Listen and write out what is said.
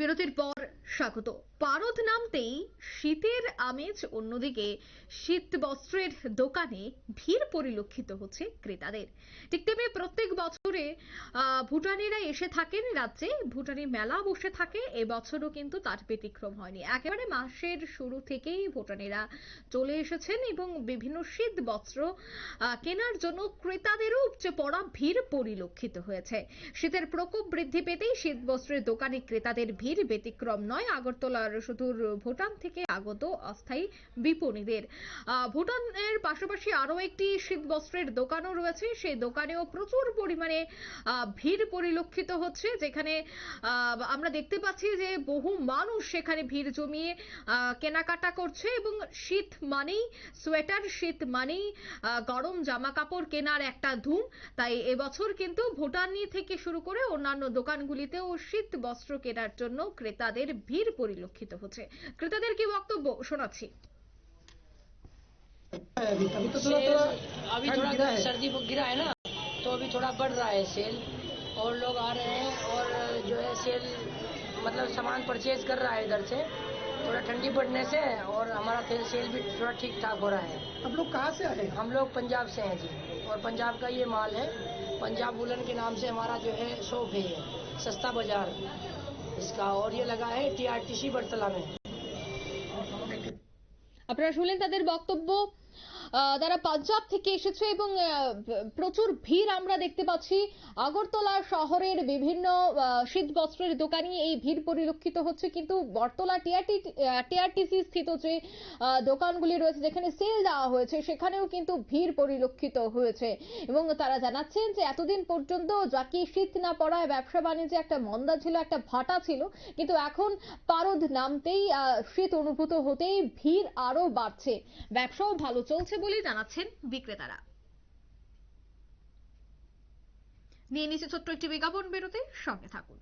বিরতির পর স্বাগত। পারদ নামতেই শীতের আমেজ অন্যদিকে শীত বস্ত্রের দোকানে ভিড় পরিলক্ষিত হচ্ছে ক্রেতাদের। ঠিক তেমনি প্রত্যেক বছরে ভুটানিরা এসে থাকেন রাজ্যে। ভুটানি মেলা বসে থাকে, এবছরও কিন্তু তার ব্যতিক্রম হয়নি। একেবারে মাসের শুরু থেকেই ভুটানিরা চলে এসেছেন এবং বিভিন্ন শীত বস্ত্র কেনার জন্য ক্রেতাদেরও উপচে পড়া ভিড় পরিলক্ষিত হয়েছে। শীতের প্রকোপ বৃদ্ধি পেতেই শীত বস্ত্রের দোকানে ক্রেতাদের ভিড় ব্যতিক্রম নয়। আগরতলার সুদূর ভুটান থেকে আগত অস্থায়ী বিপণীদের। ভুটানের পাশাপাশি আরও একটি শীত বস্ত্রের দোকানও রয়েছে। সেই দোকানেও প্রচুর পরিমাণে ভিড় পরিলক্ষিত হচ্ছে, যেখানে আমরা দেখতে পাচ্ছি যে বহু মানুষ সেখানে ভিড় জমিয়ে কেনাকাটা করছে এবং শীত মানেই সোয়েটার, শীত মানেই গরম জামা কাপড় কেনার একটা ধুম। তাই এবছর কিন্তু ভুটানি থেকে শুরু করে অন্যান্য দোকানগুলিতেও শীত বস্ত্র কেনার জন্য ক্রেতাদের ভিড় পরিলক্ষিত হচ্ছে ক্রেতাদের কি বক্তব্য শোনাচ্ছি अभी अभी तो थोड़ा सेल थोड़ा अभी ठंड थोड़ा गिरा है सर्दी गिरा है ना तो अभी थोड़ा बढ़ रहा है सेल और लोग आ रहे हैं और जो है सेल मतलब सामान परचेज कर रहा है इधर से थोड़ा ठंडी पड़ने से और हमारा सेल सेल भी थोड़ा ठीक ठाक हो रहा है आप लोग कहाँ से आए हैं हम लोग पंजाब से हैं जी और पंजाब का ये माल है पंजाब वुलन के नाम से हमारा जो है शॉप है ये सस्ता बाजार इसका और ये लगा है टीआरटीसी बरतला में আপনারা শুনলেন তাদের বক্তব্য আহ, তারা পাঞ্জাব থেকে এসেছে এবং প্রচুর ভিড় আমরা দেখতে পাচ্ছি। আগরতলা শহরের বিভিন্ন শীত বস্ত্রের দোকানে এই ভিড় পরিলক্ষিত হচ্ছে। কিন্তু বটতলা টিআরটি টিআরটিসি স্থিত যে দোকানগুলি রয়েছে, যেখানে সেল দেওয়া হয়েছে, সেখানেও কিন্তু ভিড় পরিলক্ষিত হয়েছে। এবং তারা জানাচ্ছেন যে, এতদিন পর্যন্ত যাকে শীত না পড়ায় ব্যবসা বাণিজ্যে একটা মন্দা ছিল, একটা ভাটা ছিল, কিন্তু এখন পারদ নামতেই শীত অনুভূত হতেই ভিড় আরও বাড়ছে। ব্যবসাও ভালো চলছে বলেই জানাচ্ছেন বিক্রেতারা। নিয়ে নিচ্ছে ছোট্ট একটি বিজ্ঞাপন বেরোতে সঙ্গে থাকুন।